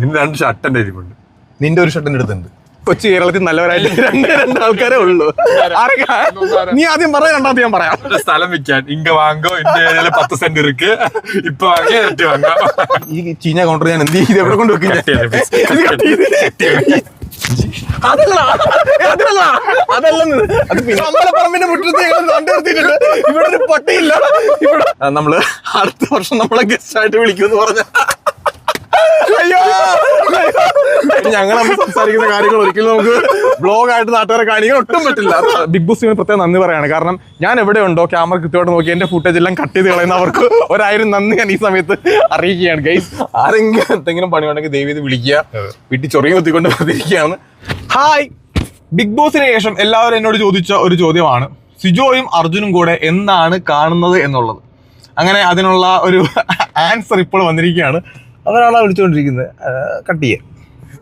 നിന്റെ രണ്ട് ഷർട്ട് എന്റെ നിന്റെ ഒരു ഷർട്ടിന്റെ അടുത്തുണ്ട്. കൊച്ചി കേരളത്തിൽ നല്ലവരായിട്ട് രണ്ട് രണ്ട് ആൾക്കാരേ ഉള്ളൂ. ആരൊക്കെ നീ ആദ്യം പറയാം രണ്ടാമത്തെ ഞാൻ പറയാം. സ്ഥലം വിൽക്കാൻ. ഇങ്ക വാങ്ങോ ഇന്ത്യയിലെ പത്ത് സെന്റ് ഇരിക്ക്. ഇപ്പൊ വാങ്ങിയ നെറ്റ് വാങ്ങാം. ഈ ചീഞ്ഞ കൗണ്ടർ ഞാൻ എന്ത് ചെയ്ത് എവിടെ കൊണ്ട് വെക്കും അതല്ല അതല്ല അതല്ലെന്ന് അത് അമ്പലപ്പറമ്പിന്റെ മുറ്റത്ത് ഞങ്ങൾ കണ്ടുവരുത്തിട്ടുണ്ട് ഇവിടെ ഒരു പട്ടിയില്ല. ഇവിടെ നമ്മൾ അടുത്ത വർഷം നമ്മളെ ഗസ്റ്റ് ആയിട്ട് വിളിക്കുമെന്ന് പറഞ്ഞ അയ്യോ ഞങ്ങൾ നമ്മൾ സംസാരിക്കുന്ന കാര്യങ്ങൾ ഒരിക്കലും നമുക്ക് ബ്ലോഗ് ആയിട്ട് നാട്ടുകാരെ കാണിക്കാൻ ഒട്ടും പറ്റില്ല. ബിഗ് ബോസ് ടീമിന് പ്രത്യേകം നന്ദി പറയാണ്. കാരണം ഞാൻ എവിടെ ഉണ്ടോ ക്യാമറ കൃത്യമായിട്ട് നോക്കി എന്റെ ഫുട്ടേജ് എല്ലാം കട്ട് ചെയ്ത് കളയുന്ന അവർക്ക് ഒരായിരം നന്ദി ഞാൻ ഈ സമയത്ത് അറിയിക്കുകയാണ്. ഗൈസ് ആരെങ്കിലും എന്തെങ്കിലും പണി ഉണ്ടെങ്കിൽ ദൈവം ഇത് വിളിക്കുക. വീട്ടിൽ ചൊറിയ കുത്തിക്കൊണ്ട് വന്നിരിക്കുകയാണ്. ഹായ് ബിഗ് ബോസിന് ശേഷം എല്ലാവരും എന്നോട് ചോദിച്ച ഒരു ചോദ്യമാണ്. സിജോയും അർജുനും കൂടെ എന്നാണ് കാണുന്നത് എന്നുള്ളത്. അങ്ങനെ അതിനുള്ള ഒരു ആൻസർ ഇപ്പോൾ വന്നിരിക്കുകയാണ്. അവരാളാ വിളിച്ചുകൊണ്ടിരിക്കുന്നത് കട്ട് ചെയ്യാൻ.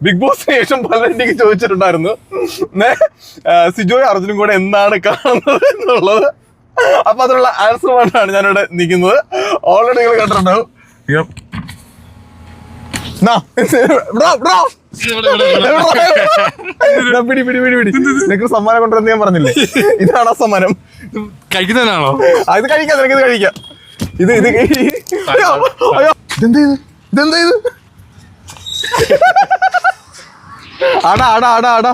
ബിഗ് ബോസ് ശേഷം പലരും ചോദിച്ചിട്ടുണ്ടായിരുന്നു സിജോയും അർജുനും കൂടെ എന്താണ് കാണുന്നത് എന്നുള്ളത്? അപ്പൊ അതിനുള്ള ആൻസറുമായിട്ടാണ് ഞാനിവിടെ നിൽക്കുന്നത്. ഓൾറെഡി നിങ്ങൾ കണ്ടിട്ടുണ്ടാവും ഇയ്യോ. നാ, ബ്രോ, ബ്രോ. ഇതാ, പിടി പിടി പിടി പിടി. നിനക്ക് സമ്മാനം കൊണ്ടുവരുന്ന ഞാൻ പറഞ്ഞില്ലേ? ഇതാണ് ആ സമ്മാനം. കഴിക്കുന്നതിനാണോ അത് ഇത് കഴിക്കാം നിനക്ക് ഇത് കഴിക്കാം. ഇത് ഇത് കഴിക്കാം. അയ്യോ, അയ്യോ. ഇതെന്താ ഇത്? ഇതെന്താ ഇത്? ആടാ ആടാ ആടാ ആടാ.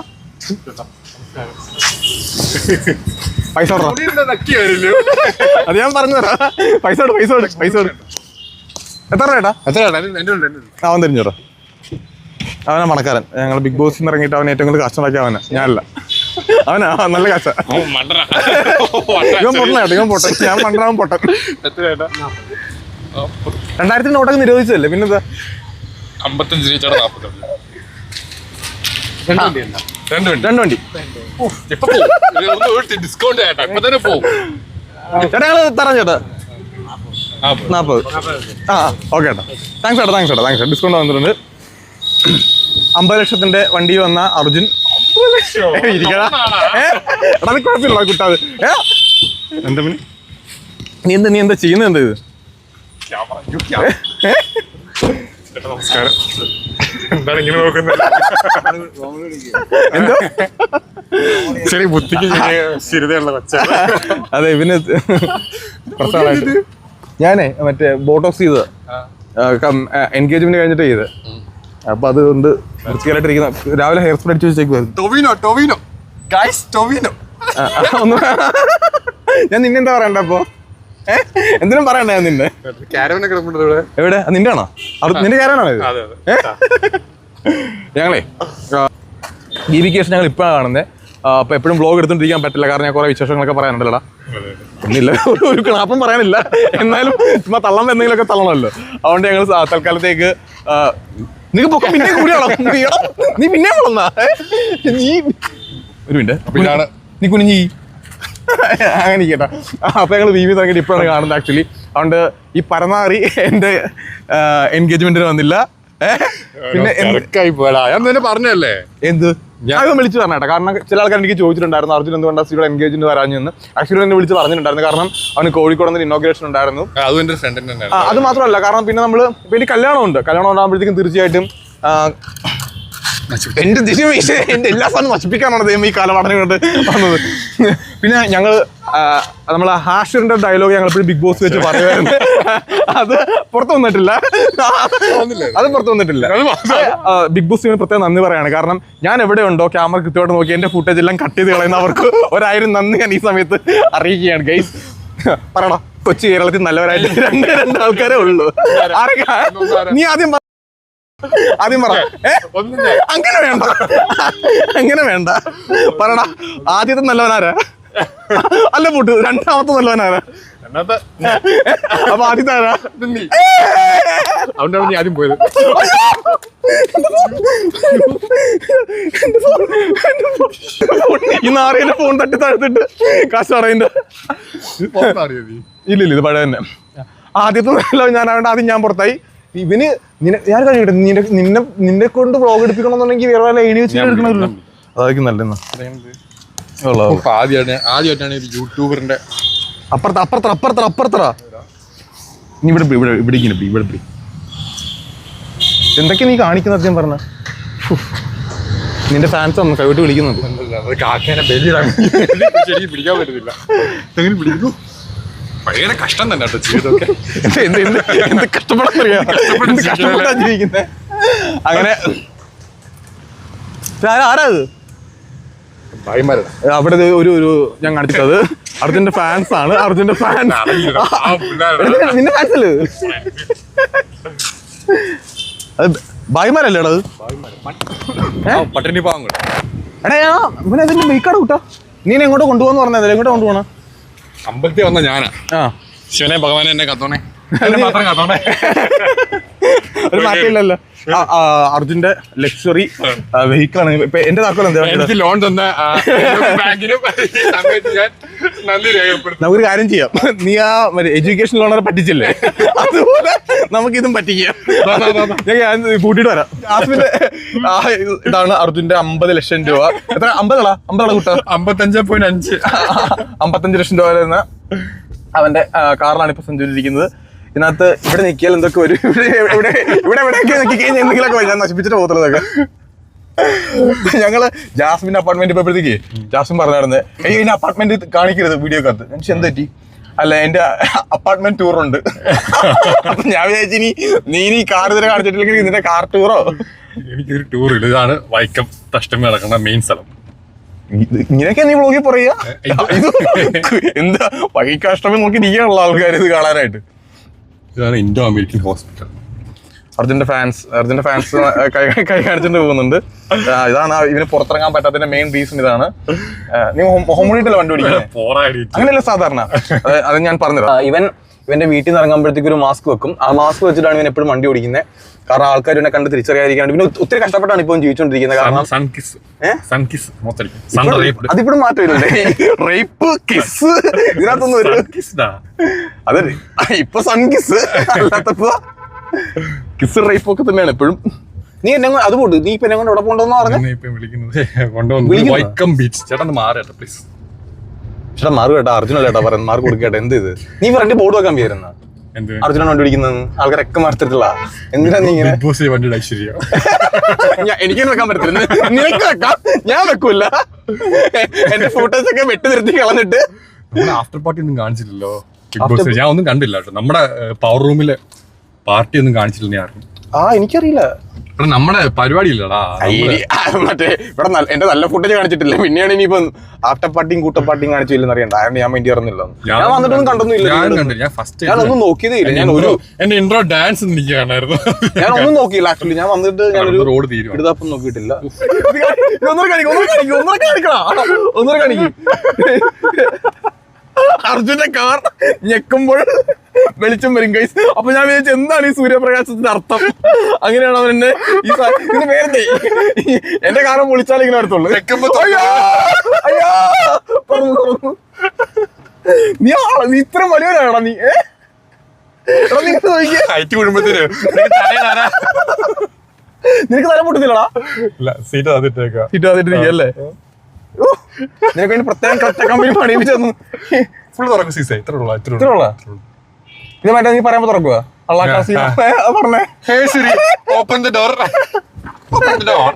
പൈസ അത് ഞാൻ പറഞ്ഞു തരാം. പൈസ കൊടു പൈസ കൊടു പൈസ കൊടു. എത്ര രൂപ എത്ര അവൻ തിരിഞ്ഞോടാ അവനാ മണക്കാരൻ. ഞങ്ങൾ ബിഗ് ബോസിൽ നിന്ന് ഇറങ്ങിയിട്ട് അവൻ ഏറ്റവും കൂടുതൽ കഷ്ടമാക്കി അവനാ. ഞാനല്ല. അവനാ നല്ല കാശ ഇവൻ പൊട്ടനാട്ടോ ഇവൻ പൊട്ടൻ. ഞാൻ മണ്ടനാവും പൊട്ടൻ. എത്ര രണ്ടായിരത്തി നോട്ടൊക്കെ നിരോധിച്ചതല്ലേ? പിന്നെന്താ? അമ്പത്തഞ്ച് രൂപ നാപ്പത്തഞ്ച് രണ്ട് മിനിറ്റ് രണ്ട് വണ്ടി ഡിസ്കൗണ്ട് ചേട്ടാ ഇപ്പൊ തന്നെ ചേട്ടാ ഞങ്ങൾ തരാം ചേട്ടാ. നാൽപ്പത് ആ ഓക്കെ ചേട്ടാ. താങ്ക്സ് ചേട്ടാ താങ്ക്സ് ചേട്ടാ താങ്ക്സ് ഡിസ്കൗണ്ട് വന്നിട്ടുണ്ട്. അമ്പത് ലക്ഷത്തിന്റെ വണ്ടി വന്ന അർജുൻ. ഇരിക്കടാ. കുഴപ്പമില്ല കുട്ടാത് ഏ? എന്താ പിന്നെ നീ എന്താ നീ എന്താ ചെയ്യുന്നത്? എന്താ ഇത്? നമസ്കാരം. എന്താണ് ഇങ്ങനെ നോക്കുന്നത്? എന്തോ? ചെറിയ ബുദ്ധിക്ക് ചെറിയ സ്ഥിരതയുള്ള കൊച്ച അതെ പിന്നെ പ്രശ്നമായിട്ട് ഞാനേ മറ്റേ ബോട്ടോക്സ് ചെയ്തത്. എൻഗേജ്മെന്റ് കഴിഞ്ഞിട്ട് ചെയ്ത് അപ്പൊ അതുകൊണ്ട് വൃത്തികരായിട്ടിരിക്കുന്ന രാവിലെ ഹെയർ സ്പ്രേ അടിച്ച് വെച്ചേക്കുമായിരുന്നു ടൊവിനോ ടൊവിനോ. ഗൈസ് ടൊവിനോ. ഒന്ന് ഞാൻ നിന്നെന്താ പറയണ്ടപ്പോ പറയണ്ട അപ്പൊ? ഏ എന്തിനും പറയണ്ട ഞാൻ നിന്നെ? എവിടെ? നിന്റെ ആണോ നിന്റെ കാരണോ ഇത്? അതെ ഞങ്ങളേ ബി ബി കേസ് ഞങ്ങൾ ഇപ്പോഴാണ് കാണുന്നത് അപ്പൊ എപ്പോഴും വ്ളോഗ് എടുത്തോണ്ടിരിക്കാൻ പറ്റില്ല. കാരണം ഞാൻ കുറെ വിശേഷങ്ങളൊക്കെ പറയാനുണ്ടല്ലോ ഒന്നില്ല ഒരു- ഒരു ക്ലാപ്പം പറയാനില്ല. എന്നാലും ചുമ്മാ തള്ളം എന്തെങ്കിലുമൊക്കെ തള്ളണമല്ലോ. അതുകൊണ്ട് ഞങ്ങൾ തൽക്കാലത്തേക്ക് നിനക്ക് പൊക്കം പിന്നെ കൂടിയാണോ? നീ പിന്നെ വളർന്നാ നീ ഒരു മിനിറ്റ്. ഇതാണ്. നീ കുനിഞ്ഞി അങ്ങനെ കേട്ടോ അപ്പോൾ ഞങ്ങൾ വി വി തുടങ്ങിയിട്ട് ഇപ്പോഴാണ് കാണുന്നത് ആക്ച്വലി അതുകൊണ്ട് ഈ പരമാറി എന്റെ എൻഗേജ്മെന്റിന് വന്നില്ല. പിന്നെ പോയടാ. ഞാൻ തന്നെ പറഞ്ഞല്ലേ എന്ത്? ഞാൻ വിളിച്ച് പറഞ്ഞേട്ടാ കാരണം ചില ആൾക്കാർ എനിക്ക് ചോദിച്ചിട്ടുണ്ടായിരുന്നു. അർജുൻ എന്തുകൊണ്ടാണ് സീയുടെ എൻഗേജ്മെന്റ് വരാഞ്ഞെന്ന് ആക്ച്വലി എന്നെ. വിളിച്ച് പറഞ്ഞിട്ടുണ്ടായിരുന്നു. കാരണം അവന് കോഴിക്കോട് നിന്ന് ഇനോഗ്രേഷൻ ഉണ്ടായിരുന്നു. അതും മാത്രമല്ല. കാരണം പിന്നെ നമ്മൾ ഇപ്പൊ ഇനി കല്യാണം ഉണ്ട് കല്യാണം ഉണ്ടാകുമ്പോഴത്തേക്കും തീർച്ചയായിട്ടും എന്റെ ദിശ എന്റെ എല്ലാ സാധനവും നശിപ്പിക്കാനാണ് ദൈവം ഈ കാലഘട്ടം കൊണ്ട് വന്നത്. പിന്നെ ഞങ്ങൾ നമ്മൾ ഹാഷിറിന്റെ ഡയലോഗ് ഞങ്ങൾ എപ്പോഴും ബിഗ് ബോസ് വെച്ച് പറയുമായിരുന്നു. അത് പുറത്തു വന്നിട്ടില്ല. അത് പുറത്തു വന്നിട്ടില്ല. ബിഗ് ബോസ് ടീമിന് പ്രത്യേകം നന്ദി പറയാണ്. കാരണം ഞാൻ എവിടെ ഉണ്ടോ ക്യാമറ കൃത്യമായിട്ട് നോക്കി എന്റെ ഫുട്ടേജ് എല്ലാം കട്ട് ചെയ്ത് കളയുന്ന അവർക്ക് ഒരായിരം നന്ദി ഞാൻ ഈ സമയത്ത് അറിയിക്കുകയാണ് ഗൈസ് പറയണോ കൊച്ചു കേരളത്തിൽ നല്ലവരായിട്ട് രണ്ട് രണ്ട് ആൾക്കാരേ ഉള്ളൂ. ആരൊക്കെ? നീ ആദ്യം. ആദ്യം പറ? അങ്ങനെ വേണ്ട. അങ്ങനെ വേണ്ട. പറടാ ആദ്യത്തെ നല്ലവനാരാ? അല്ല പൂട്ട് രണ്ടാമത്തെ നല്ലവനാരാ? അപ്പൊ ആദ്യത്തെ ആരാ? നീ. അതുകൊണ്ടാണ് നീ ആദ്യം പോയത്. ഈ നാറിയന്റെ ഫോൺ തട്ടി താഴ്ത്തിട്ട് കാശ് പറയുന്നുണ്ട് പുറത്തറിയോ നീ? ഇല്ല ഇല്ല ഇത് പഴയ തന്നെ. ആദ്യത്തെ ഞാൻ അതുകൊണ്ട് ആദ്യം ഞാൻ പുറത്തായി. ഇവന് ഞാൻ കഴിയട്ടെ നിന്റെ നിന്നെ നിന്നെ കൊണ്ട് വ്ളോഗ് എടുപ്പിക്കണമെന്നുണ്ടെങ്കിൽ വേറെ വല്ല എഴുതി വെച്ചിട്ട് എടുക്കണമല്ലോ. അതായിരിക്കും നല്ല ഇപ്പൊ ആദ്യമായിട്ട് ആദ്യമായിട്ടാണ് ഒരു യൂട്യൂബറിന്റെ അപ്പുറത്ത് അപ്പുറത്ത് അപ്പുറത്ത് അപ്പുറത്തറ നീ ഇവിടെ ഇവിടെ ഇവിടെ ഇങ്ങനെ ഇവിടെ. എന്തൊക്കെ നീ കാണിക്കുന്ന സത്യം പറഞ്ഞ? നിന്റെ ഫാൻസ് ഒന്ന് കൈവിട്ട് വിളിക്കുന്നുണ്ട്. കാക്കേനെ ബലിയിടാൻ പിടിക്കാൻ പറ്റുന്നില്ല എങ്ങനെ പിടിക്കുന്നു ഭയങ്കര കഷ്ടം തന്നെ കേട്ടോ ചെയ്തൊക്കെ എന്ത് എന്ത് എന്ത് എന്ത് കഷ്ടപ്പെടാൻ അറിയാം കഷ്ടപ്പെട്ടാ ജീവിക്കുന്നത് അങ്ങനെ ആരാ- അവിടെ ഒരു ഒരു ഞാൻ കാണിച്ചത്. അർജുന്റെ ഫാൻസ് ആണ്. അർജുന്റെ ഫാൻസ് നിന്റെ ഫാൻസ് അല്ലേ? അത് ഭായിമാരല്ലേ അത് പട്ടിണി പാവങ്ങൾ എടാ ഞാൻ ഇവനെ അതിന്റെ ബൈക്കാട് കൂട്ടാ. നീ എങ്ങോട്ട് കൊണ്ടുപോകാന്ന് പറഞ്ഞത് എങ്ങോട്ട് കൊണ്ടുപോകണം അമ്പലത്തിൽ വന്ന ഞാനാ. ആ. ശിവനെ ഭഗവാനെ എന്നെ കത്തോണേ. ഒരു മാറ്റമില്ലല്ലോ. അർജുന്റെ ലക്ഷറി വെഹിക്കിൾ ആണ്. ഇപ്പൊ എന്റെ താക്കോൽ എന്താ? ലോൺ തന്ന ബാങ്കിനും നമുക്കൊരു കാര്യം ചെയ്യാം. നീ ആ മറ്റേ എഡ്യൂക്കേഷൻ ലോണറെ പറ്റിച്ചില്ലേ? അതുപോലെ നമുക്ക് ഇതും പറ്റിക്കാം. ഞാൻ കൂട്ടിട്ട് വരാം. ജാസ്മിന്റെ ആ ഇതാണ് അർജുന്റെ അമ്പത് ലക്ഷം രൂപ. എത്ര? അമ്പതളാ? അമ്പതള കുട്ട? അമ്പത്തഞ്ച് പോയിന്റ് അഞ്ച്. അമ്പത്തഞ്ച് ലക്ഷം രൂപ വരുന്ന അവന്റെ കാറിലാണ് ഇപ്പൊ സഞ്ചരിച്ചിരിക്കുന്നത്. ഇതിനകത്ത് ഇവിടെ നിൽക്കിയാൽ എന്തൊക്കെ വരും? ഇവിടെ ഇവിടെ ഇവിടെ എവിടെയൊക്കെ നിൽക്കി കഴിഞ്ഞാൽ എന്തെങ്കിലുമൊക്കെ വരും. ഞാൻ നശിപ്പിച്ചിട്ട് പോകത്തുള്ളതൊക്കെ. ഞങ്ങൾ ജാസ്മിന്റെ അപ്പാർട്ട്മെന്റ് പോയപ്പോഴത്തേക്ക് ജാസ്മിൻ പറഞ്ഞായിരുന്നു അയ്യോ എന്നെ അപ്പാർട്ട്മെന്റ് കാണിക്കരുത് വീഡിയോ ഞാൻ എന്ത് പറ്റി? അല്ല എന്റെ അപ്പാർട്ട്മെന്റ് ടൂർ ഉണ്ട്. അപ്പൊ ഞാൻ വിചാരിച്ചു ഇനി നീ നീ കാർ ഇതിനെ കാണിച്ചിട്ടില്ലെങ്കിൽ നിന്റെ കാർ ടൂറോ എനിക്കൊരു ടൂർ ഇല്ല. ഇതാണ് വൈക്കം തഷ്ടമി നടക്കുന്ന മെയിൻ സ്ഥലം. ഇങ്ങനെയൊക്കെ നീ വ്ളോഗിൽ പറയാ എന്താ വൈകി കഷ്ടമേ നോക്കി ഉള്ള ആൾക്കാർ ഇത് കാണാനായിട്ട്. ഇതാണ് ഇൻഡോ അമേരിക്കൻ ഹോസ്പിറ്റൽ. അർജുന്റെ ഫാൻസ് അർജുന്റെ ഫാൻസ് കൈ കൈ കാണിച്ചിട്ട് പോകുന്നുണ്ട്. ഇതാണ് ഇതിന് പുറത്തിറങ്ങാൻ പറ്റാത്തതിന്റെ മെയിൻ റീസൺ ഇതാണ്. നീ ഹോമോണിട്ടല്ല വണ്ടി ഓടിക്കുന്നത് അങ്ങനെയല്ല സാധാരണ. അത് അത് ഞാൻ പറഞ്ഞത് ഇവൻ ഇവന്റെ വീട്ടിൽ നിന്ന് ഇറങ്ങുമ്പോഴത്തേക്ക് ഒരു മാസ്ക് വെക്കും. ആ മാസ്ക് വെച്ചിട്ടാണ് ഇവൻ എപ്പോഴും വണ്ടി ഓടിക്കുന്നത് കാരണം ആൾക്കാർ ഇവനെ കണ്ട് തിരിച്ചറിയാതിരിക്കാണ്ട് പിന്നെ ഒത്തിരി കഷ്ടപ്പെട്ടാണ് ഇപ്പം ജീവിച്ചുകൊണ്ടിരിക്കുന്നത് കാരണം അതിപ്പോഴും മാറ്റമില്ലേ റേപ്പ് കിസ് ഇതിനകത്തൊന്നും ഒരു അതെ ഇപ്പൊ സൺകിസ് അല്ലാത്തപ്പോ കിസ് റേപ്പ് ഒക്കെ തന്നെയാണ് എപ്പോഴും. നീ എന്നെ അത് പോട്ട് നീ ഇപ്പൊ എന്നെ കൊണ്ട് എവിടെ പോണ്ടെന്ന് പറഞ്ഞു? വിളിക്കുന്നത്. വൈക്കം ബീച്ച് ചേട്ടൻ മാറട്ടെ പ്ലീസ് ചേട്ടാ മാർക്ക് കേട്ടാ അർജുന ചേട്ടാ പറയുന്നത്? മാർക്ക് കൊടുക്കട്ടെ എന്ത് ഇത്? നീ ഫ്രണ്ട് ബോർഡ് വെക്കാൻ പോയിരുന്ന എന്ത്? അർജുന വണ്ടി പിടിക്കുന്നത് ആൾക്കാരൊക്കെ മറത്തിട്ടില്ല എന്തിനാ നീ ഇങ്ങനെ? ബോസ് വണ്ടിയുടെ ഐശ്വര്യ. എനിക്ക് വെക്കാൻ പറ്റത്തില്ല. നിനക്ക് വെക്കാം. ഞാൻ വെക്കൂല. എന്റെ ഫോട്ടോസ് ഒക്കെ വെട്ടി നിർത്തി കളഞ്ഞിട്ട്. ആഫ്റ്റർ പാർട്ടി ഒന്നും കാണിച്ചില്ലല്ലോ. ബോസ് ഞാൻ ഒന്നും കണ്ടില്ല കേട്ടോ. നമ്മുടെ പവർ റൂമിലെ പാർട്ടി ഒന്നും കാണിച്ചില്ല ആർക്കും ആ എനിക്കറിയില്ല. ഇവിടെ നമ്മുടെ പരിപാടി ഇല്ലടാ മറ്റേ ഇവിടെ എന്റെ നല്ല ഫുട്ടേജ് കാണിച്ചിട്ടില്ല. പിന്നെയാണ് ഇനിയിപ്പോ ആട്ടപ്പാട്ടിയും കൂട്ടപ്പാട്ടിയും കാണിച്ചില്ലെന്ന് അറിയണ്ട. ആരും ഞാൻ വേണ്ടി ഇറന്നില്ല ഞാൻ വന്നിട്ടൊന്നും കണ്ടൊന്നുമില്ല. ഞാൻ ഒന്നും നോക്കിയതേ ഇല്ല ഞാൻ ഒരു എന്റെ ഇൻട്രോ ഡാൻസ് എനിക്ക് കാണായിരുന്നു ഞാൻ ഒന്നും നോക്കിയില്ല ആക്ച്വലി ഞാൻ വന്നിട്ട് ഞാൻ ഒരു റോഡ് തീരും ഇടുതാപ്പം നോക്കിയിട്ടില്ല. ഒന്നര കാണിക്കും ഒന്നര കാണിക്കണം ഒന്നര കാണിക്കും. അർജുന്റെ കാർ ഞെക്കുമ്പോൾ വെളിച്ചം വരും കൈസ് അപ്പൊ ഞാൻ വിചാരിച്ചു എന്താണ് ഈ സൂര്യപ്രകാശത്തിന്റെ അർത്ഥം? അങ്ങനെയാണ് അവൻ എന്നെ ഈ ഇതിന് പേരത്തെ എന്റെ കാറും വിളിച്ചാൽ ഇങ്ങനെ അടുത്തുള്ളൂ നീ ആളാ നീ ഇത്ര വലിയവനാണോ നീ? ഹൈറ്റ് നിനക്ക് തല പൊട്ടുന്നില്ലടാ? സീറ്റ് തന്നിട്ടേക്ക സീറ്റ് നീയല്ലേ നിനക്ക് വേണ്ടി പ്രത്യേകം കറക്റ്റ് കമ്പനി പണിയിപ്പിച്ചു തന്നു ഫുൾ തുറക്കും സീസ. ഇത്ര ഉള്ള ഇത്ര ഇത്ര ഉള്ളോ? ഇത് മറ്റേ നീ പറയുമ്പോ തുറക്കുക പറഞ്ഞേ. ഹേ ശരി. Open the door open the door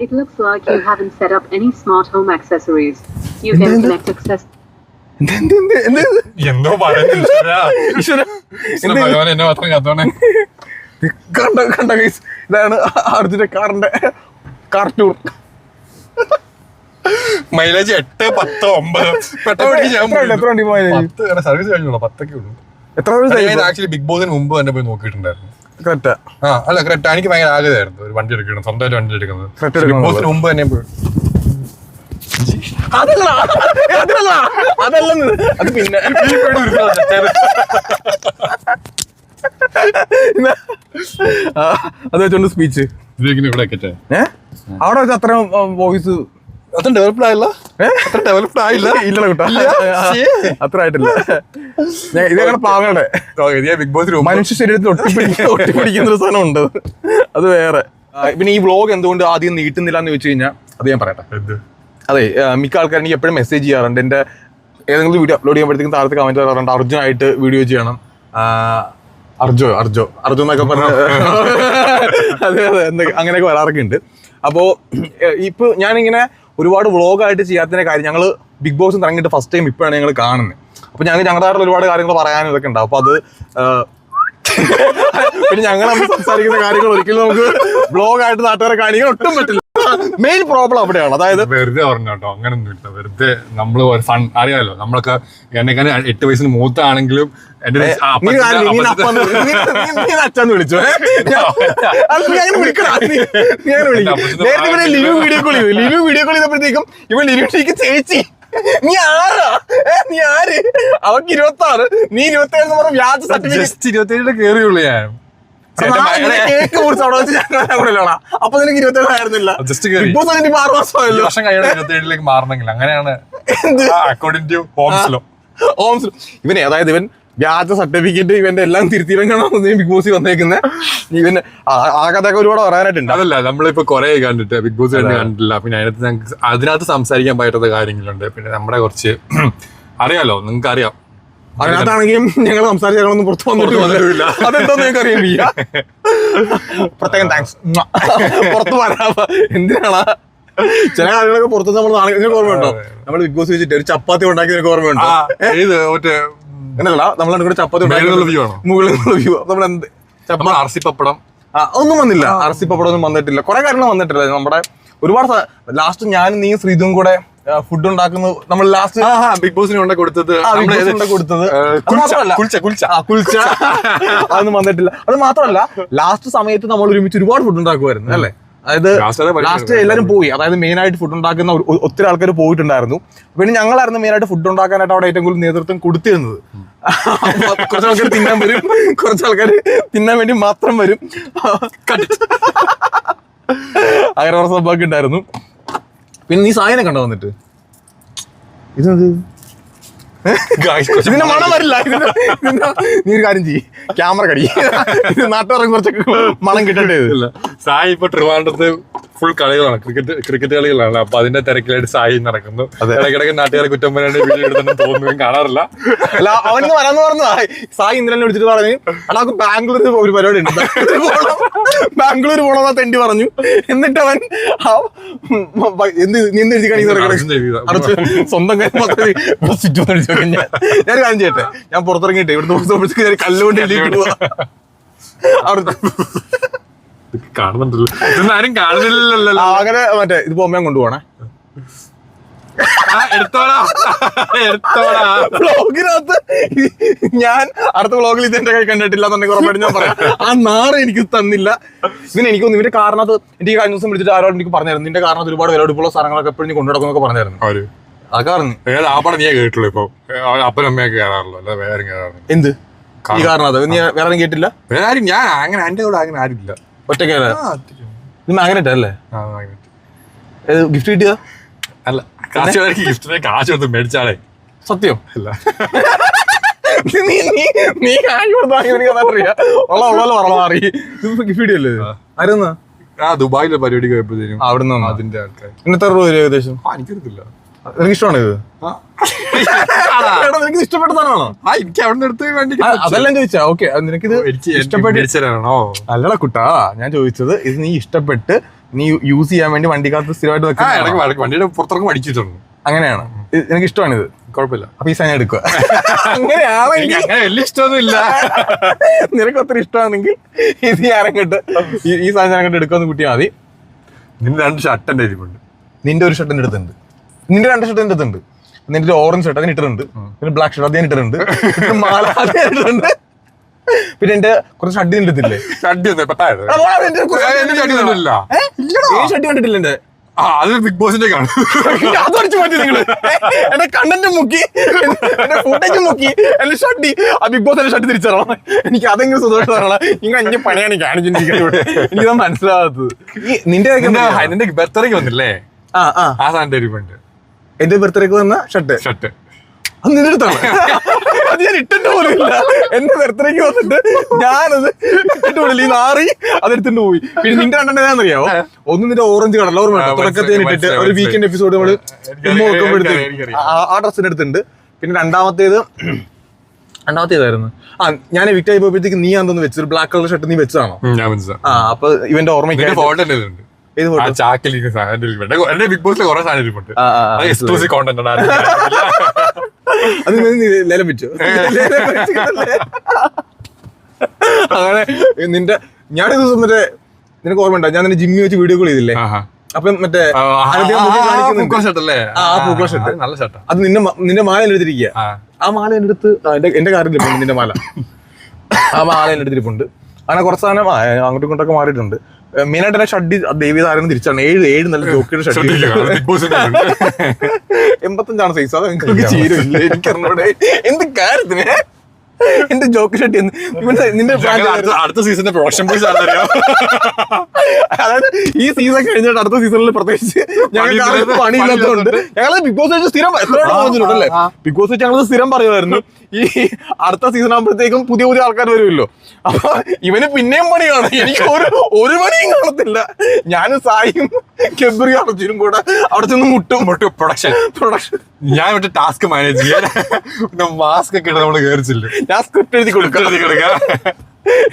It looks like you haven't set up any smart home accessories. You can connect access എന്ത് എന്നെ മാത്രം കത്തോണേ. കണ്ട കണ്ട കേസ് ഇതാണ് ആർജിന്റെ കാറിന്റെ കാർ ടൂർ മൈലേജ് എട്ട് പത്ത് ഒമ്പത്. പെട്ടെന്ന് ഞാൻ? പത്ത് സർവീസ് കഴിഞ്ഞുള്ളൂ പത്തൊക്കെ ഉള്ളൂ. എത്ര ആക്ച്വലി ബിഗ് ബോസിന് മുമ്പ് തന്നെ പോയി നോക്കിയിട്ടുണ്ടായിരുന്നു. ക്രെറ്റ ആ അല്ല ക്രെറ്റ എനിക്ക് ഭയങ്കര ആഗ്രഹമായിരുന്നു ഒരു വണ്ടി എടുക്കണം സ്വന്തമായിട്ട് വണ്ടി എടുക്കുന്നത്. ബിഗ് ബോസിന് മുമ്പ് തന്നെ പോയി. അതല്ല. അതല്ല. അതല്ലെന്ന്. അത് പിന്നെ. അത് വെച്ചോണ്ട് സ്പീച്ച് ഇവിടെ അവിടെ വെച്ച് അത്രയും വോയിസ് അത്ര ഡെവലപ്ഡ് ആയില്ല? അത്ര ഡെവലപ്ഡ് ആയില്ല? ഇല്ല കേട്ടോ. അത്ര ആയിട്ടില്ല. ഇതേക്കാണ് പാവങ്ങളുടെ. ബിഗ് ബോസ് മനുഷ്യ ശരീരത്തിൽ ഒട്ടിപ്പിടിക്കുന്ന ഒരു സാധനം ഉണ്ട് അത് വേറെ. പിന്നെ ഈ വ്ലോഗ് എന്തുകൊണ്ട് ആദ്യം നീട്ടുന്നില്ല എന്ന് ചോദിച്ചു കഴിഞ്ഞാൽ അത് ഞാൻ പറയട്ടെ. അതെ മിക്ക ആൾക്കാരും എനിക്ക് എപ്പോഴും മെസ്സേജ് ചെയ്യാറുണ്ട്. എന്റെ ഏതെങ്കിലും വീഡിയോ അപ്ലോഡ് ചെയ്യുമ്പോഴത്തേക്കും താഴത്ത് കമന്റ് പറയാറുണ്ട് അർജുനായിട്ട് വീഡിയോ ചെയ്യണം. അർജോ അർജോ അർജോ എന്നൊക്കെ പറഞ്ഞ അതെ അതെ എന്തൊക്കെ അങ്ങനെയൊക്കെ വരാറൊക്കെ ഉണ്ട്. അപ്പോ ഇപ്പോൾ ഇപ്പൊ ഞാനിങ്ങനെ ഒരുപാട് വ്ളോഗായിട്ട് ചെയ്യാത്തതിന്റെ കാര്യം ഞങ്ങൾ ബിഗ് ബോസ് ഇറങ്ങിയിട്ട് ഫസ്റ്റ് ടൈം ഇപ്പോഴാണ് ഞങ്ങൾ കാണുന്നത് അപ്പോൾ ഞങ്ങൾ ഞങ്ങളുടെ ഒരുപാട് കാര്യങ്ങൾ പറയാനും ഇതൊക്കെ ഉണ്ടാവും. അപ്പൊ അത് പിന്നെ ഞങ്ങൾ സംസാരിക്കുന്ന കാര്യങ്ങൾ ഒരിക്കലും നമുക്ക് ബ്ലോഗായിട്ട് നാട്ടുകാരെ കാണിക്കാൻ ഒട്ടും പറ്റില്ല. മെയിൻ പ്രോബ്ലം അവിടെയാണ്. അതായത് വെറുതെ പറഞ്ഞു കേട്ടോ. അങ്ങനൊന്നും ഇല്ല. വെറുതെ നമ്മൾ ഫൺ അറിയാലോ? നമ്മളൊക്കെ എന്നെങ്ങനെ എട്ട് വയസ്സിന് മൂത്താണെങ്കിലും അച്ഛന്ന് വിളിച്ചോ? അങ്ങനെ അങ്ങനെ നേരത്തെ വീഡിയോ കോൾ ചെയ്തു. വീഡിയോ കോൾ ചെയ്തപ്പോഴത്തേക്കും ചേച്ചി നീ ആരാ? നീ ഇരുപത്തി ആറ് നീ ഇരുപത്തി ഏഴ് പറഞ്ഞ വ്യാജ സർട്ടിഫിക്കറ്റ് ജസ്റ്റ് ഇരുപത്തേഴിൽ കേറിയുള്ളൂ ഞാൻ. അപ്പൊ നിനക്ക് ആറ് മാസമായല്ലോ. വർഷം ഇരുപത്തേഴിലേക്ക് മാറണമെങ്കിൽ. അങ്ങനെയാണ് അക്കോർഡിംഗ് ടു ഇവൻ അതായത് ഇവൻ വ്യാജ സർട്ടിഫിക്കറ്റ് ഇവന്റെ എല്ലാം തിരുത്തിയിറങ്ങണോ ബിഗ് ബോസിൽ വന്നേക്കുന്നത് ഇവന് ആ- ആ കഥയൊക്കെ ഒരുപാട് പറയാനായിട്ടുണ്ട്. അതല്ല നമ്മളിപ്പോ കുറെ കണ്ടിട്ട് ബിഗ് ബോസ് കണ്ട് കണ്ടിട്ടില്ല. പിന്നെ അതിനകത്ത് ഞങ്ങൾക്ക് അതിനകത്ത് സംസാരിക്കാൻ പറ്റാത്ത കാര്യങ്ങളുണ്ട്. പിന്നെ നമ്മുടെ കുറച്ച് അറിയാലോ നിങ്ങൾക്ക് അറിയാം അതിനകത്താണെങ്കിലും ഞങ്ങൾ സംസാരിച്ചാലൊന്നും ഞങ്ങളൊന്നും പുറത്തു വന്നിട്ടില്ല. അതെന്തോ നിങ്ങൾക്ക് അറിയാൻ വയ്യ പ്രത്യേകം താങ്ക്സ് പുറത്ത് വരാ. എന്തിനാണ്? ചില കാര്യങ്ങളൊക്കെ പുറത്ത് നമ്മൾ നിനക്ക് ഓർമ്മയുണ്ടോ നമ്മൾ ബിഗ് ബോസ് വെച്ചിട്ട് ഒരു ചപ്പാത്തി ഉണ്ടാക്കി നിനക്ക് ഓർമ്മയുണ്ടോ ഏത് മറ്റേ എന്നല്ല നമ്മൾ കൂടെ ചപ്പാത്തി? മുകളിൽ വ്യൂ നമ്മൾ എന്ത്? ചപ്പാത്തി അറസി പപ്പടം. ആ, ഒന്നും വന്നില്ല. അറസി പപ്പടം ഒന്നും വന്നിട്ടില്ല. കുറെ കാര്യങ്ങൾ വന്നിട്ടില്ല. നമ്മുടെ ഒരുപാട് ലാസ്റ്റ് ഞാനും നീ ശ്രീതും കൂടെ ഫുഡ് ഉണ്ടാക്കുന്നത് നമ്മൾ ലാസ്റ്റ് ബിഗ് ബോസിന് കൊണ്ട് കൊടുത്തത്. കൊടുത്തത്. കുൽച്ച, കുൽച്ച, കുൽച്ച. അതൊന്നും വന്നിട്ടില്ല. അത് മാത്രമല്ല ലാസ്റ്റ് സമയത്ത് നമ്മൾ ഒരുമിച്ച് ഒരുപാട് ഫുഡ് ഉണ്ടാക്കുമായിരുന്നു അല്ലേ? അതായത് ലാസ്റ്റ് എല്ലാവരും പോയി. അതായത് മെയിൻ ആയിട്ട് ഫുഡ് ഉണ്ടാക്കുന്ന ഒത്തിരി ആൾക്കാർ പോയിട്ടുണ്ടായിരുന്നു. പിന്നെ ഞങ്ങളായിരുന്നു മെയിൻ ആയിട്ട് ഫുഡ് ഉണ്ടാക്കാനായിട്ട് അവിടെ ഏറ്റവും കൂടുതൽ നേതൃത്വം കൊടുത്തിരുന്നത്. കുറച്ച് ആൾക്കാർ തിന്നാൻ വരും. കുറച്ച് ആൾക്കാർ തിന്നാൻ വേണ്ടി മാത്രം വരും. അങ്ങനെ കുറച്ച് സംഭവമൊക്കെ ഉണ്ടായിരുന്നു. പിന്നെ നീ സായനെ കണ്ടോ വന്നിട്ട്? ഇതെന്ത്? Guys, ഇതിന്റെ മണം വരില്ല. നീ ഒരു കാര്യം ചെയ്യ്. ക്യാമറ കടി ഇത് നാട്ടുകാർക്ക് കുറച്ചൊക്കെ മണം കിട്ടേണ്ടത്. സായി ഇപ്പൊ ട്രിവാൻഡ്രത്ത് ഫുൾ കളികളാണ്. ക്രിക്കറ്റ് ക്രിക്കറ്റ് കളികളാണ്. അപ്പൊ അതിന്റെ തിരക്കിലായിട്ട് സായി നടക്കുന്നു. ഇടയ്ക്കിടയ്ക്ക് നാട്ടുകാരെ കുറ്റം പറയാണ്ട് വീഡിയോ എടുത്തെന്ന് തോന്നുകയും കാണാറില്ല. അല്ല അവനിന്ന് വരാന്ന് പറഞ്ഞു സായി ഇന്ദ്രനെ വിളിച്ചിട്ട് പറഞ്ഞു നമുക്ക് ബാംഗ്ലൂർ ഒരു പരിപാടി ഉണ്ട്. ബാംഗ്ലൂർ പോണം. ബാംഗ്ലൂർ പോണെന്നാ തെണ്ടി പറഞ്ഞു. എന്നിട്ട് അവൻ എന്ത് എഴുതി കാണിക്കുന്ന സ്വന്തം ഞാൻ കാര്യം ചെയ്യട്ടെ? ഞാൻ പുറത്തിറങ്ങിയിട്ടെ ഇവിടുന്ന് കല്ലുകൊണ്ട് എഴുതി കിട്ടുക അവിടെ ഇത് കാണുന്നുണ്ടല്ലോ. ഇതൊന്നും ആരും കാണുന്നില്ലല്ലോ അങ്ങനെ മറ്റേ ഇത് പോകുമ്പോൾ കൊണ്ടുപോണേ. ആ, എടുത്തോളാ. എടുത്തോളാ. വ്ളോഗിനകത്ത് ഞാൻ അടുത്ത ബ്ലോഗിൽ ഇത് എന്റെ കൈ കണ്ടിട്ടില്ല എന്നുണ്ടെങ്കിൽ ഉറപ്പായിട്ട് ഞാൻ പറയാം. ആ നാറ് എനിക്ക് തന്നില്ല. ഇതിന് എനിക്കൊന്നും ഇവന്റെ കാരണത്ത് എനിക്ക് കഴിഞ്ഞ ദിവസം വിളിച്ചിട്ട് ആരോട് എനിക്ക് പറഞ്ഞായിരുന്നു. നിന്റെ കാരണത്ത് ഒരുപാട് വിലപിടിപ്പുള്ള സാധനങ്ങളൊക്കെ എപ്പോഴും നീ കൊണ്ടുനടക്കുന്നൊക്കെ പറഞ്ഞായിരുന്നു. ആര്? അതൊക്കെ പറഞ്ഞു. ഏത് ആ പടം നീ കേട്ടുള്ളൂ ഇപ്പൊ അപ്പനമ്മയൊക്കെ കയറാറുള്ളൂ അല്ല വേറെ കയറാറില്ല എന്ത്? ഈ കാരണത്ത്? നീ വേറെ കേട്ടില്ല? വേറെ ആരും ഞാൻ അങ്ങനെ എന്റെ കൂടെ അങ്ങനെ ആരില്ല ഒറ്റയ്ക്ക്. നീ മാഗ്നറ്റ് അല്ലേ. ഗിഫ്റ്റ് കിട്ടിയതാ അല്ല കാശ് ഗിഫ്റ്റിനെ കാശ് കൊടുത്ത് മേടിച്ചാളെ സത്യം? അല്ല. നീ നീ നീ കാശ് കൊടുത്താ എനിക്ക് അറിയാം. ഉള്ള ഉള്ള പറഞ്ഞ മാറി. ഗിഫ്റ്റ് കിട്ടിയല്ലേ? ആരെന്നാ? ആ ദുബായിലെ പരിപാടി പോയപ്പോഴത്തേനും അവിടുന്ന് നിന്നാണ് അതിന്റെ ആൾക്കാർ ഇന്നത്തെ എത്ര രൂപ ഏകദേശം? എനിക്കറിയത്തില്ല. നിനക്ക് ഇഷ്ടമാണ് ഇത് നിനക്ക് ഇഷ്ടപ്പെട്ട സാധനമാണോ? ആ എനിക്ക് അവിടെ എടുത്ത് വേണ്ടി അതെല്ലാം ചോദിച്ചാ ഓക്കെ നിനക്കിത് ഇഷ്ടപ്പെട്ട് അല്ലടാ കുട്ടാ ഞാൻ ചോദിച്ചത് ഇത് നീ ഇഷ്ടപ്പെട്ട് നീ യൂസ് ചെയ്യാൻ വേണ്ടി വണ്ടിക്കകത്ത് സ്ഥിരമായിട്ട് വഴക്ക് വണ്ടിയുടെ പുറത്തിറങ്ങി പഠിച്ചിട്ടുണ്ട് അങ്ങനെയാണ്? ഇത് ഇഷ്ടമാണ് ഇത്? കുഴപ്പമില്ല. അപ്പൊ ഈ സാധനം എടുക്കുക അങ്ങനെയാണെങ്കിൽ അങ്ങനെ വലിയ ഇഷ്ടമൊന്നും ഇല്ല നിനക്ക് ഒത്തിരി ഇഷ്ടമാണെങ്കിൽ ഇത് ഞാൻ ഈ സാധനം അങ്ങോട്ട് എടുക്കുമെന്ന് കുട്ടിയാൽ മതി. നിന്റെ രണ്ട് ഷർട്ട് എന്റെ ഇരിപ്പുണ്ട് നിന്റെ ഒരു ഷർട്ട് എന്റെ അടുത്തുണ്ട്. നിന്റെ രണ്ട് ഷർട്ട് എന്റെ അടുത്തുണ്ട്. നിന്റെ ഒരു ഓറഞ്ച് ഷർട്ട് അതിന് ഇട്ടിട്ടുണ്ട്. പിന്നെ ബ്ലാക്ക് ഷർട്ട് അത് ഞാൻ ഇട്ടിട്ടുണ്ട്. പിന്നെ മാല അത് ഞാൻ ഇട്ടിട്ടുണ്ട്. പിന്നെ എന്റെ കുറച്ച് ഷർട്ട് കണ്ടിട്ടില്ലേ ഷഡ്ഡി കണ്ടിട്ടില്ല എന്റെ. അത് ബിഗ് ബോസിന്റെ അത് അടിച്ചു മാറ്റി നിങ്ങൾ. എന്റെ കണ്ടന്റ് മുക്കി എന്റെ ഫുട്ടേജ് മുക്കി എന്റെ ആ ബിഗ് ബോസ് എന്റെ ഷർട്ട് തിരിച്ചറിയണം. എനിക്ക് അതെങ്കിലും സന്തോഷം നിങ്ങൾ അഞ്ച് പണിയാണ് കാണിച്ചിട്ടുണ്ട് എനിക്കത് മനസ്സിലാകാത്തത് നിന്റെ ബർത്ത്ഡേക്ക് വന്നില്ലേ? ആ ആ. സാധനത്തിന്റെ ഇരിപ്പുണ്ട് എന്റെ ബർത്ത്ഡേക്ക് വന്ന ഷർട്ട്. ഷർട്ട്. അത് നിന്റെ അടുത്താണ്. അത് ഞാൻ ഇട്ടിട്ട് പോലും ഇല്ല. എന്റെ ബർത്ത്ഡേക്ക് വന്നിട്ട് ഞാനത് ഇട്ടിട്ട് പോലും ഈ നാറി അതെടുത്തിട്ട് പോയി. പിന്നെ നിന്റെ രണ്ടെണ്ണം ഏതാണെന്നറിയാവോ? ഒന്ന് നിന്റെ ഓറഞ്ച് കളർ ഓർമ്മ തുടക്കത്തിൽ ഇട്ടിട്ട് ഒരു വീക്കെൻഡ് എപ്പിസോഡ് നമ്മൾ ഉമ്മ ആ- ഡ്രസ്സിന്റെ അടുത്തുണ്ട് പിന്നെ രണ്ടാമത്തേത് രണ്ടാമത്തേതായിരുന്നു. ആ ഞാൻ വിക്റ്റ് ആയി പോയപ്പോഴത്തേക്ക് നീ അതൊന്ന് വെച്ചു ബ്ലാക്ക് കളർ ഷർട്ട് നീ വെച്ചതാണോ? ആ അപ്പൊ ഇവന്റെ ഓർമ്മയ്ക്ക് ഫോട്ടോ ആ? സാധനം. എന്റെ- ബിഗ് കുറെ സാധനം ഇരിപ്പുണ്ട്. എക്സ്ക്ലൂസീവ് കോണ്ടന്റ് ആണ്. അത് വെച്ചു അങ്ങനെ നിന്റെ ഞാൻ ദിവസം മറ്റേ നിനക്ക് ഓർമ്മ ഞാൻ നിന്നെ ജിമ്മി വെച്ച് വീഡിയോ കോൾ ചെയ്തില്ലേ. അപ്പം മറ്റേ നല്ല ഷർട്ടാ അത് നിന്റെ നിന്റെ മാല എടുത്തിരിക്കുക ആ. മാല എന്റെ അടുത്ത് എന്റെ കാര്യം കാറിൽ നിന്റെ മാല. ആ മാല എന്റെ അടുത്തിരിപ്പുണ്ട് അങ്ങനെ കുറച്ച് സാധനം അങ്ങോട്ടും ഇങ്ങോട്ടൊക്കെ മാറിയിട്ടുണ്ട്. മെയിനായിട്ട് എന്നെ ഷഡ്ഡി ദേവി താരം തിരിച്ചാണ്. ഏഴ് ഏഴ് നല്ല ജോക്കിയുടെ ഷഡ്ഡി. എൺപത്തഞ്ചാണ് സൈസ് അത് നിങ്ങൾക്ക് ചീരമില്ല എനിക്കറിഞ്ഞൂടെ. എന്ത് കാര്യത്തിന്? എന്റെ ജോക്ക് ഷട്ടി നിന്റെ അടുത്ത സീസണിന്റെ പ്രൊഡക്ഷൻ പോയി അതായത് ഈ സീസൺ കഴിഞ്ഞിട്ട് അടുത്ത സീസണിൽ പ്രത്യേകിച്ച് ഞങ്ങൾക്ക് പണിയില്ലാത്തതുകൊണ്ട് ഞങ്ങൾ ബിഗ് ബോസ് വെച്ച് സ്ഥിരം എത്ര പറഞ്ഞിട്ടുണ്ടല്ലേ ബിഗ് ബോസ് വെച്ച് ഞങ്ങൾ സ്ഥിരം പറയുമായിരുന്നു. ഈ അടുത്ത സീസൺ ആകുമ്പോഴത്തേക്കും പുതിയ പുതിയ ആൾക്കാർ വരുമല്ലോ. അപ്പൊ ഇവന് പിന്നെയും പണി കാണും എനിക്ക് ഒരു ഒരു പണിയും കാണത്തില്ല. ഞാനും സായും കെബ്രി അടച്ചിനും കൂടെ അവിടെ ചെന്ന് മുട്ടും. മുട്ടും പ്രൊഡക്ഷൻ പ്രൊഡക്ഷൻ ഞാൻ മറ്റേ ടാസ്ക് മാനേജ് ചെയ്യാൻ. പിന്നെ മാസ്ക് ഒക്കെ ഇട്ട് നമ്മൾ കയറിച്ചില്ല ടാസ്ക് എഴുതി കൊടുക്കാം.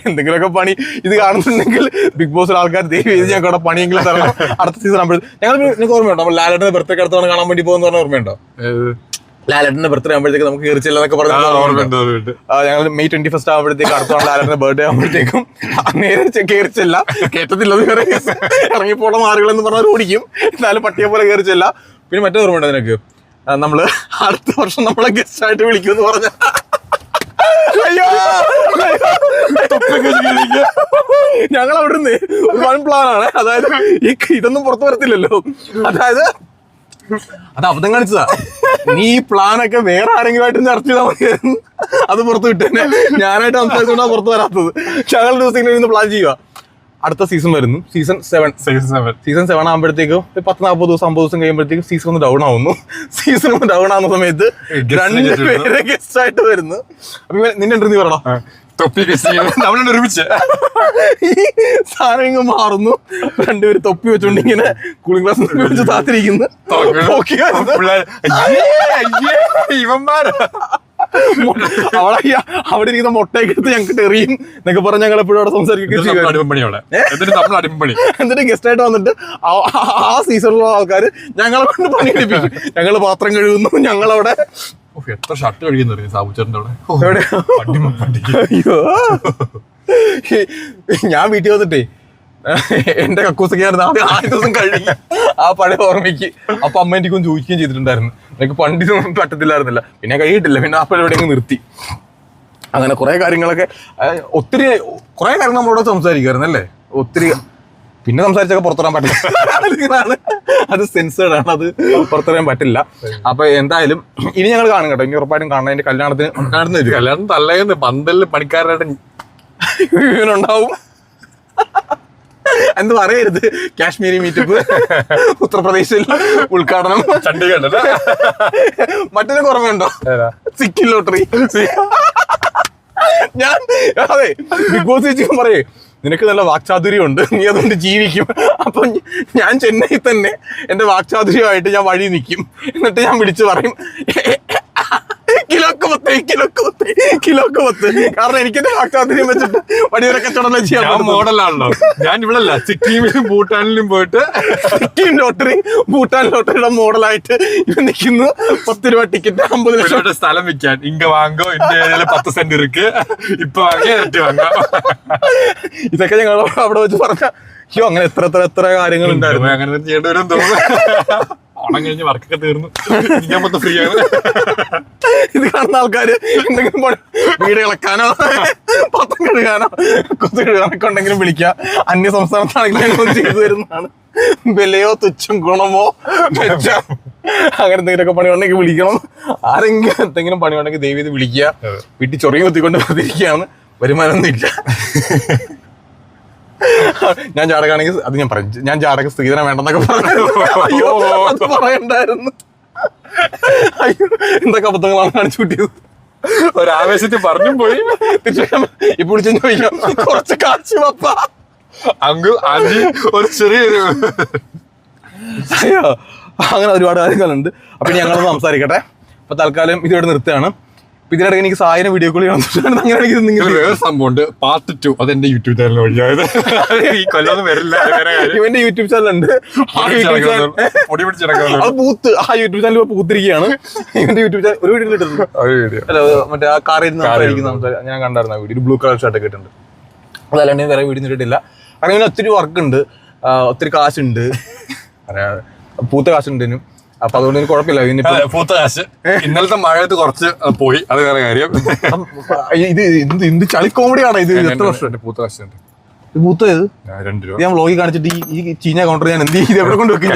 എന്തെങ്കിലുമൊക്കെ പണി ഇത് കാണുന്നുണ്ടെങ്കിൽ ബിഗ് ബോസിൽ ആൾക്കാർ ദൈവം ചെയ്ത് ഞങ്ങളുടെ പണിയെങ്കിലും തരണം. അടുത്ത സീസൺ ആകുമ്പോൾ ഞങ്ങൾ നിങ്ങൾക്ക് ഓർമ്മയുണ്ടോ? നമ്മൾ ലാലേട്ടന്റെ ബർത്ത്ഡേ അടുത്താണ് കാണാൻ വേണ്ടി പോകുന്ന പറഞ്ഞ ഓർമ്മയുണ്ടോ? ലാലേട്ടന്റെ ബർത്ത്ഡേ ആകുമ്പോഴത്തേക്ക് നമുക്ക് കയറിച്ചില്ലെന്നൊക്കെ പറഞ്ഞ ഓർമ്മയുണ്ട്? ഞങ്ങൾ മെയ് ട്വന്റി ഫസ്റ്റ് ആകുമ്പോഴത്തേക്ക് അടുത്താണ് ലാലേട്ടന്റെ ബർത്ത്ഡേ ആകുമ്പോഴത്തേക്കും നേരെ കയറിച്ചില്ല കേട്ടത്തില്ല അത് വേറെ. മാറുകളെന്ന് പറഞ്ഞാൽ ഓടിക്കും. എന്നാലും പട്ടിയെ പോലെ കയറിച്ചില്ല പിന്നെ മറ്റേ ഓർമ്മയുണ്ടോ നിനക്ക്? ആ, നമ്മൾ അടുത്ത വർഷം നമ്മളെ ഗസ്റ്റ് ആയിട്ട് വിളിക്കുമെന്ന് പറഞ്ഞ. അയ്യോ ഞങ്ങൾ അവിടുന്ന് വൺ പ്ലാൻ ആണ്. അതായത് ഈ ഇതൊന്നും പുറത്തു വരത്തില്ലല്ലോ. അതായത് അത് അബദ്ധം കാണിച്ചതാ. നീ ഈ പ്ലാൻ ഒക്കെ വേറെ ആരെങ്കിലും ആയിട്ട് ചർച്ച ചെയ്താൽ മതിയായിരുന്നു അത് പുറത്ത് വിട്ടേനെ. ഞാനായിട്ട് സംസാരിച്ചുകൊണ്ടാണ് പുറത്ത് വരാത്തത്. ഞങ്ങൾ ദിവസങ്ങളിൽ നിന്ന് പ്ലാൻ ചെയ്യുക അടുത്ത സീസൺ വരുന്നു. Season seven season seven season seven ആകുമ്പോഴത്തേക്കും പത്ത് നാൽപ്പത് ദിവസം അമ്പത് ദിവസം കഴിയുമ്പോഴത്തേക്കും സീസൺ ഒന്ന് ഡൗൺ ആവുന്നു. സീസൺ ഒന്ന് ഡൗൺ ആവുന്ന സമയത്ത് രണ്ട്. പേരെ ഗസ്റ്റ് ആയിട്ട് വരുന്നു. അപ്പൊ നിന്നെ നിന്റെ നീ പറയണോ തൊപ്പി നമ്മളെ ഒരുമിച്ച്. ഈ സാധനം ഇങ്ങ് മാറുന്നു. രണ്ടുപേര് തൊപ്പി വെച്ചോണ്ട് ഇങ്ങനെ കൂളിംഗ് ഗ്ലാസ് വെച്ച് താത്തിരിക്കുന്നു. ഇവന്മാര്. അവിടെ ഈ- അവിടെ ഇരിക്കുന്ന മുട്ടയൊക്കെ എടുത്ത് ഞങ്ങൾക്ക് എറിയും എന്നൊക്കെ പറഞ്ഞ ഞങ്ങൾ എപ്പോഴും അവിടെ സംസാരിക്കും. എന്നിട്ട് ഗസ്റ്റ് ആയിട്ട് വന്നിട്ട് ആ- സീസണിലുള്ള ആൾക്കാർ ഞങ്ങളെ കൊണ്ട് പണി പണിയെടുപ്പിക്കും ഞങ്ങൾ പാത്രം കഴുകുന്നു ഞങ്ങളവിടെ. എത്ര ഷർട്ട് കഴുകുന്നറിയാം അവിടെ? അയ്യോ. ഞാൻ വീട്ടിൽ വന്നിട്ടേ എന്റെ കക്കൂസൊക്കെ ആയിരുന്നു ആദ്യം ആദ്യ ദിവസം കഴുകി ആ പഴയ ഓർമ്മയ്ക്ക് അപ്പൊ അമ്മ എനിക്കൊന്ന് ചോദിക്കുകയും ചെയ്തിട്ടുണ്ടായിരുന്നു. എനിക്ക് പണ്ടിതൊന്നും പറ്റത്തില്ലായിരുന്നില്ല. പിന്നെ കഴിയിട്ടില്ല പിന്നെ അപ്പോൾ എവിടെയെങ്കിലും നിർത്തി. അങ്ങനെ കുറെ കാര്യങ്ങളൊക്കെ ഒത്തിരി കുറെ കാര്യങ്ങൾ നമ്മളോട് സംസാരിക്കുമായിരുന്നു അല്ലേ? ഒത്തിരി പിന്നെ സംസാരിച്ചൊക്കെ പുറത്തിടാൻ പറ്റില്ല. അത് സെൻസേർഡ് ആണ്. അത് പുറത്തിടാൻ പറ്റില്ല. അപ്പൊ എന്തായാലും ഇനി ഞങ്ങൾ കാണും കേട്ടോ. ഇനി ഉറപ്പായിട്ടും കാണാൻ എന്റെ കല്യാണത്തിന് കല്യാണത്തിന് വരും കല്യാണം തല്ലേന്ന് പന്തലിൽ പണിക്കാരായിട്ട് ഇവനുണ്ടാവും. എന്ത് പറയരുത്. കാശ്മീരി മീറ്റപ്പ് ഉത്തർപ്രദേശിൽ ഉദ്ഘാടനം. ചണ്ഡീഗഡ്? മറ്റൊരു കുറവുണ്ടോ സിക്കിം ലോട്ടറി. ഞാൻ അതെ ബിഗ് ബോസ് ചേച്ചി പറയേ നിനക്ക് നല്ല വാക്ചാതുര്യം ഉണ്ട്. നീ അതുകൊണ്ട് ജീവിക്കും. അപ്പൊ ഞാൻ ചെന്നൈ തന്നെ എന്റെ വാക്ചാതുര്യമായിട്ട് ഞാൻ വഴി നിൽക്കും എന്നിട്ട് ഞാൻ വിളിച്ചു പറയും കിലോക്ക് കാരണം എനിക്ക് വടിയൊരു കച്ചവടം ചെയ്യാൻ മോഡലാണല്ലോ. ഞാൻ ഇവിടെ അല്ല സിക്കിമിലും ഭൂട്ടാനിലും പോയിട്ട് സിക്കിം ലോട്ടറി ഭൂട്ടാൻ ലോട്ടറിയുടെ മോഡലായിട്ട് നിൽക്കുന്നു. പത്ത് രൂപ ടിക്കറ്റ് അമ്പത് ലക്ഷം. സ്ഥലം വിൽക്കാൻ. ഇങ്ക വാങ്ങോ എന്റെ പത്ത് സെന്റ് ഇരിക്ക് ഇപ്പൊ വാങ്ങിയ വാങ്ങാം. ഇതൊക്കെ ഞങ്ങൾ അവിടെ വെച്ച് പറഞ്ഞ അങ്ങനെ എത്ര എത്ര എത്ര കാര്യങ്ങൾ ഉണ്ടായിരുന്നു. അങ്ങനെ ചെയ്യേണ്ടി വരും തോന്നുന്നു. ഓണം കഴിഞ്ഞ് വർക്കൊക്കെ തീർന്നു. ഞാൻ മൊത്തം ഫ്രീ ആണ്. ഇത് കാണുന്ന ആൾക്കാര് എന്തെങ്കിലും വീട് ഇളക്കാനോ പത്രം കഴുകാനോ കൊത്തു കഴുകാനൊക്കെ ഉണ്ടെങ്കിലും വിളിക്കുക. അന്യ സംസ്ഥാനത്താണെങ്കിലും ചെയ്തു തരുന്നതാണ്. വിലയോ തുച്ഛം ഗുണമോ മെച്ചം അങ്ങനെ എന്തെങ്കിലുമൊക്കെ പണി ഉണ്ടെങ്കിൽ വിളിക്കണം. ആരെങ്കിലും എന്തെങ്കിലും പണി ഉണ്ടെങ്കിൽ ദൈവം ഇത് വിളിക്കുക. വീട്ടിൽ ചൊറിയും കുത്തിക്കൊണ്ട് പ്രതിരിക്കുകയാണ് വരുമാനമൊന്നും ഇല്ല ഞാൻ ജാടകാണെങ്കിൽ അത് ഞാൻ പറഞ്ഞു ഞാൻ ജാടക സ്ത്രീധനം വേണ്ടെന്നൊക്കെ പറഞ്ഞു അത് പറയണ്ടായിരുന്നു. അയ്യോ എന്തൊക്കെ അബദ്ധങ്ങളാണ് കാണിച്ചു കൂട്ടിയത്. ഒരാവേശത്തിൽ പറഞ്ഞു പോയി. ഇപ്പൊ വിളിച്ചു ചോദിക്കാം കുറച്ച് കാച്ചി പപ്പ അങ്കു ആന്റി ഒരു ചെറിയൊരു അയ്യോ അങ്ങനെ ഒരുപാട് കാര്യങ്ങളുണ്ട്. അപ്പൊ ഞങ്ങളൊന്ന് സംസാരിക്കട്ടെ. അപ്പൊ തൽക്കാലം ഇതിവിടെ നിർത്തുകയാണ്. ഇതിനിടയ്ക്ക് എനിക്ക് സായന വീഡിയോ കോൾ ചെയ്യണം അങ്ങനെ എനിക്ക് നിങ്ങൾ വേറെ സംഭവമുണ്ട് പാർട്ട് ടു അത് എന്റെ യൂട്യൂബ് ചാനൽ വഴിയായത് ഈ കൊല്ലം വരില്ല. ഇവന്റെ യൂട്യൂബ് ചാനൽ ഉണ്ട്. അത് പൂത്ത്. ആ യൂട്യൂബ് ചാനൽ പൂത്തിരിക്കുകയാണ്. ഇവന്റെ യൂട്യൂബ് ചാനൽ ഒരു വീഡിയോ ഇട്ടിട്ടുണ്ട്. അല്ല മറ്റേ ആ കാറിൽ നിന്ന് ഞാൻ കണ്ടായിരുന്നു ആ വീഡിയോ ബ്ലൂ കളർ ഷർട്ട് ഒക്കെ ഇട്ടിട്ടുണ്ട്. അതല്ലാണ്ട് വേറെ വീഡിയോ ഇട്ടിട്ടില്ല. അങ്ങനെ ഒത്തിരി വർക്ക് ഉണ്ട്. ഒത്തിരി കാശുണ്ട്. പൂത്ത കാശുണ്ട് ഇതിനും. അപ്പൊ അതുകൊണ്ട് എനിക്ക് കുഴപ്പമില്ല. പൂത്ത കാശ്. ഇന്നലത്തെ മഴയത്ത് കുറച്ച് പോയി. അത് വേറെ കാര്യം. ഇത് എന്ത് എന്ത് ചളി കോമഡിയാണ് ഇത്? എത്ര വർഷം പൂത്ത കാശ് ഉണ്ട്. ഇത് രണ്ട് രൂപ. ഞാൻ വ്ളോഗിൽ കാണിച്ചിട്ട് ഈ ഈ ചീഞ്ഞ കൗണ്ടർ ഞാൻ എന്ത് ചെയ്ത് എവിടെ കൊണ്ട് വെക്കും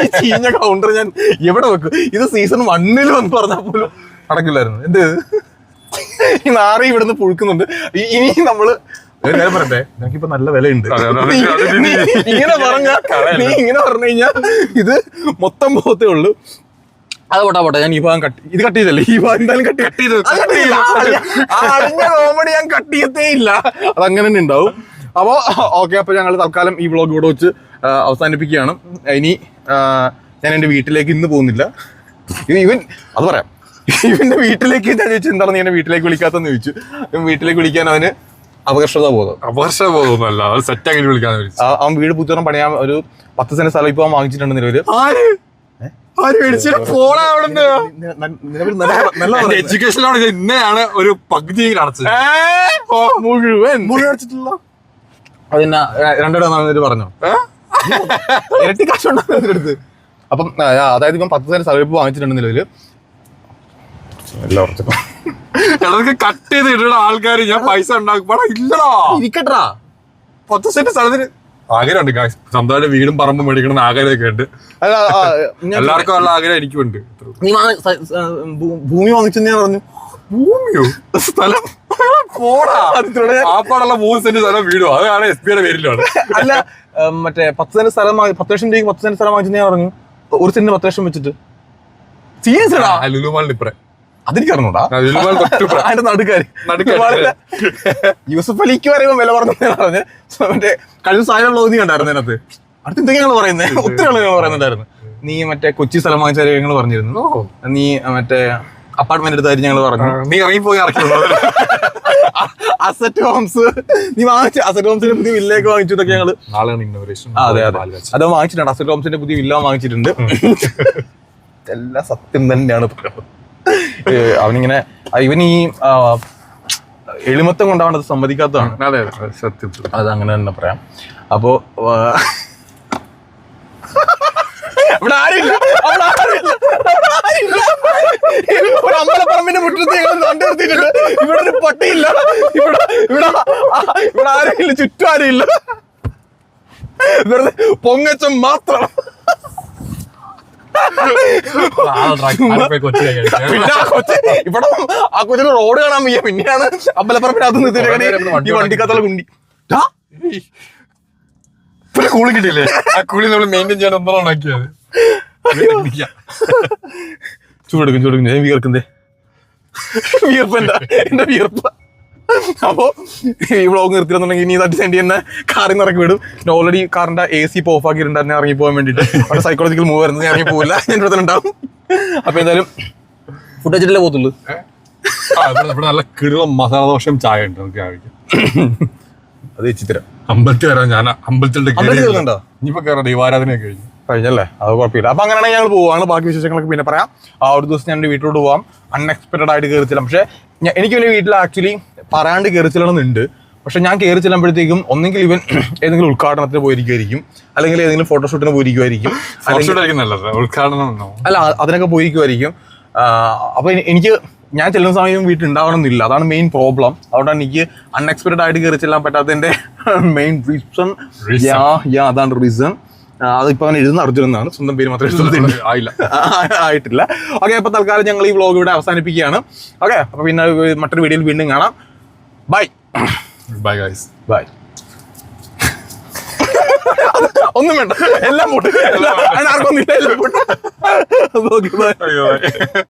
ഈ ചീഞ്ഞ കൗണ്ടർ ഞാൻ എവിടെ വെക്കും? ഇത് സീസൺ വണ്ണിൽ വന്ന് പറഞ്ഞാൽ പോലും നടക്കില്ലായിരുന്നു എന്ത് ഈ നാറി ഇവിടുന്ന് പുഴുക്കുന്നുണ്ട്. ഇനി നമ്മൾ ഒരു കാര്യം പറയട്ടെ? ഞങ്ങൾക്കിപ്പോ നല്ല വിലയുണ്ട്. ഇങ്ങനെ പറഞ്ഞ നീ ഇങ്ങനെ പറഞ്ഞു കഴിഞ്ഞാൽ ഇത് മൊത്തം പോത്തേ ഉള്ളൂ. അത് പോട്ടെ പോട്ടെ ഞാൻ ഈ ഭാഗം കട്ട് ഇത് കട്ട് ചെയ്തല്ലേ? ഈ ഭാഗം എന്തായാലും കട്ട് ചെയ്തു, അടിഞ്ഞ കോമഡി ഞാൻ കട്ട് ചെയ്യത്തേ ഇല്ല. അത് അങ്ങനെ തന്നെ ഉണ്ടാവും. അപ്പോൾ ഓക്കെ അപ്പൊ ഞങ്ങൾ തൽക്കാലം ഈ വ്ളോഗ് ഇവിടെ വെച്ച് അവസാനിപ്പിക്കുകയാണ്. ഇനി ഞാൻ എന്റെ വീട്ടിലേക്ക് ഇന്ന് പോകുന്നില്ല. ഇവൻ അത് പറയാം. ഇവന്റെ വീട്ടിലേക്ക് ഞാൻ ചോദിച്ചു എന്താണ് നീ എന്നെ വീട്ടിലേക്ക് വിളിക്കാത്തെന്ന് ചോദിച്ചു? വീട്ടിലേക്ക് വിളിക്കാൻ അവന് അപകർഷത ബോധം അപകർഷത പോകുന്നല്ല അത് സെറ്റ് ആക്കി വിളിക്കാൻ അവൻ വീട് പുത്തൂരം പണിയാൻ ഒരു പത്ത് സെന്റ് സ്ഥലം ഇപ്പൊ വാങ്ങിച്ചിട്ടുണ്ട് നിലവിൽ. എഡ്യൂക്കേഷനിലാണ് ഇന്നയാണ് ഒരു പകുതി അടച്ചത്. മുഴുവൻ. മുഴുവൻ അടിച്ചിട്ടില്ല അതിന് രണ്ടിടം വന്നിട്ട് പറഞ്ഞോ. ഇരട്ടി കാശ് ഉണ്ടാകുന്ന അടുത്ത്. അപ്പം അതായത് ഇപ്പം പത്ത് സെന്റ് സ്ഥലം ഇപ്പൊ വാങ്ങിച്ചിട്ടുണ്ട് നിലവിൽ. എല്ലാവർക്കും അതൊക്കെ കട്ട് ചെയ്ത് ഇടുന്ന ആൾക്കാർ ഞാൻ പൈസ ഉണ്ടാക്കും. ഇല്ലടാ. ഇരിക്കട്ടാ പത്ത് സെന്റ് സ്ഥലത്തിന്. ആഗ്രഹമുണ്ട്. സ്വന്തമായിട്ട് വീടും പറമ്പും മേടിക്കണം ആഗ്രഹമൊക്കെ ഉണ്ട് എല്ലാവർക്കും ഉള്ള. ആഗ്രഹം എനിക്കുണ്ട് ഭൂമി വാങ്ങിച്ചെന്ന് ഞാൻ പറഞ്ഞു. ഭൂമിയോ? സ്ഥലം? പോടാ. മൂന്ന് സെന്റ് സ്ഥലം വീടും അതാണ് എസ് പിയുടെ പേരിലാണ് അല്ല മറ്റേ പത്ത് സെന്റ് സ്ഥലം പത്ത് ലക്ഷം രൂപയ്ക്ക് പത്ത് സെന്റ് സ്ഥലം വാങ്ങിച്ചു ഞാൻ പറഞ്ഞു. ഒരു സെന്റ് പത്ത് ലക്ഷം വെച്ചിട്ട്. സീരിയസ് ഇപ്പറേ. അതെനിക്ക് അറിഞ്ഞൂടാ അതിന്റെ നടുക്കാര്. യൂസഫ് അലിക്ക് പറയുമ്പോ വില പറഞ്ഞു പറഞ്ഞ്. മറ്റേ കഴിഞ്ഞ സാധനമുള്ള വ്ലോഗ് നീ കണ്ടായിരുന്നു അതിനകത്ത്? അടുത്ത് എന്തൊക്കെയാണ് പറയുന്നത് ഒത്തിരി ആളുകൾ പറയുന്നുണ്ടായിരുന്നു. നീ മറ്റേ കൊച്ചി സ്ഥലം വാങ്ങിച്ച ഞങ്ങൾ പറഞ്ഞിരുന്നു. നീ മറ്റേ അപ്പാർട്ട്മെന്റ് എടുത്തായിരുന്നു ഞങ്ങൾ പറഞ്ഞു. നീ ഇറങ്ങിപ്പോയി ഇറക്കിയുള്ളൂ അസറ്റ് ഹോംസ് നീ വാങ്ങിച്ചു അസറ്റ് ഹോംസിന്റെ പുതിയ വില്ലേക്ക് വാങ്ങിച്ചു ഇതൊക്കെ ഞങ്ങൾ അതെ അതെ. അത് വാങ്ങിച്ചിട്ടുണ്ട്. അസറ്റ് ഹോംസിന്റെ പുതിയ വില്ല വാങ്ങിച്ചിട്ടുണ്ട്. എല്ലാം സത്യം തന്നെയാണ് പറയുന്നത്. അവനിങ്ങനെ ഇവൻ ഈ എളിമത്തം കൊണ്ടാവണത് സമ്മതിക്കാത്തതാണ്. അതെ അതെ സത്യം അത് അങ്ങനെ തന്നെ പറയാം. അപ്പോ ഇവിടെ ആരുമില്ല. അവിടെ ആരുമില്ല. അവിടെ ആരുമില്ല. ഒരു അമ്പലപ്പറമ്പിന്റെ മുറ്റത്ത് ഞങ്ങൾ കണ്ടു ഇവിടെ ഒരു പട്ടിയില്ല. ഇവിടെ ഇവിടെ ആ, ഇവിടെ ആരുമില്ല. ചുറ്റും ആരുമില്ല. വെറുതെ പൊങ്ങച്ചം മാത്രം. കൊച്ചു ഇവിടെ ആ കൊച്ചിന് റോഡ് കാണാൻ വയ്യ. പിന്നെയാണ് അമ്പലപ്പറമ്പിനകത്ത് നിർത്തിയിട്ട് ഈ വണ്ടിക്കത്തുള്ള കുണ്ടി. പിന്നെ ഇപ്പൊ കൂളി കിട്ടിയില്ലേ? ആ കൂളി നമ്മൾ മെയിന്റെയിൻ ചെയ്യാൻ ഒന്നും ഉണ്ടാക്കിയത് ചൂടെടുക്കും ചൂടെടുക്കും. ഞാൻ വിയർക്കുന്നേ എന്താ? എന്റെ വിയർപ്പ്. അപ്പോ ഈ വ്ളോഗ് നിർത്തിയിരുന്നുണ്ടെങ്കിൽ ഇനി തട്ടി സെൻഡ് ചെയ്യുന്ന കാറിൽ നിന്ന് ഇറക്കി വിടും. ഓൾറെഡി കാറിന്റെ എ സി ഇപ്പോൾ ഓഫ് ആക്കിയിട്ടുണ്ടായിരുന്നു ഇറങ്ങി പോകാൻ വേണ്ടിയിട്ട്. അവിടെ സൈക്കോളജിക്കൽ മൂവ് വരുന്നത് ഇറങ്ങി പോകില്ല ഞാൻ അടുത്ത് ഉണ്ടാവും. അപ്പൊ എന്തായാലും ഫുഡ് വെച്ചിട്ടല്ലേ പോകത്തുള്ളൂ? ഇവിടെ നല്ല കിടുവ മസാല ദോഷം ചായ ഉണ്ട്. നമുക്ക് ആവശ്യം അത് വെച്ചിത്തരാം അമ്പലത്തിൽ വരാൻ ഞാൻ അമ്പലത്തിലുണ്ട് അമ്പലത്തിൽ? ഇനിയിപ്പോ കയറാം. ദീപാരാധനയൊക്കെ കഴിഞ്ഞു. കഴിഞ്ഞല്ലേ? അത് കുഴപ്പമില്ല. അപ്പൊ അങ്ങനെയാണെങ്കിൽ ഞങ്ങൾ പോവാണ് ബാക്കി വിശേഷങ്ങളൊക്കെ പിന്നെ പറയാം. ആ ഒരു ദിവസം ഞാൻ എന്റെ വീട്ടിലോട്ട് പോവാം. അൺഎക്സ്പെക്ടഡ് ആയിട്ട് കയറി ചെല്ലാം. പക്ഷേ എനിക്ക് വലിയ വീട്ടിൽ ആക്ച്വലി പറയാണ്ട് കയറി ചെല്ലണമെന്നുണ്ട് പക്ഷെ ഞാൻ കയറി ചെല്ലുമ്പോഴത്തേക്കും ഒന്നെങ്കിൽ ഇവൻ ഏതെങ്കിലും ഉദ്ഘാടനത്തിന് പോയിരിക്കുമായിരിക്കും അല്ലെങ്കിൽ ഏതെങ്കിലും ഫോട്ടോഷൂട്ടിന് പോയിരിക്കുമായിരിക്കും അല്ല അതിനൊക്കെ പോയിരിക്കുമായിരിക്കും അപ്പൊ എനിക്ക് ഞാൻ ചെല്ലുന്ന സമയം വീട്ടിൽ ഉണ്ടാവണം എന്നില്ല അതാണ് മെയിൻ പ്രോബ്ലം അതുകൊണ്ടാണ് എനിക്ക് അൺഎക്സ്പെക്ടഡ് ആയിട്ട് കയറി ചെല്ലാൻ പറ്റാത്തതിന്റെ മെയിൻ റീസൺ യാ യാ അതാണ് റീസൺ അതിപ്പോ അങ്ങനെ എഴുതുന്ന അർജുൻ എന്നാണ് സ്വന്തം പേര് മാത്രമേ എഴുതുന്നുള്ളൂ. ആയില്ല. ആയിട്ടില്ല. ഓക്കെ അപ്പൊ തൽക്കാലം ഞങ്ങൾ ഈ വ്ളോഗ് ഇവിടെ അവസാനിപ്പിക്കുകയാണ്. ഓക്കെ അപ്പൊ പിന്നെ മറ്റൊരു വീഡിയോയിൽ വീണ്ടും കാണാം. ബൈ ബൈ ഗൈസ് ബൈ ഒന്നും വേണ്ട. എല്ലാം പോട്ട്. എല്ലാം ആർക്കൊന്നും ഇല്ല എല്ലാം പോട്ട്. അയ്യോ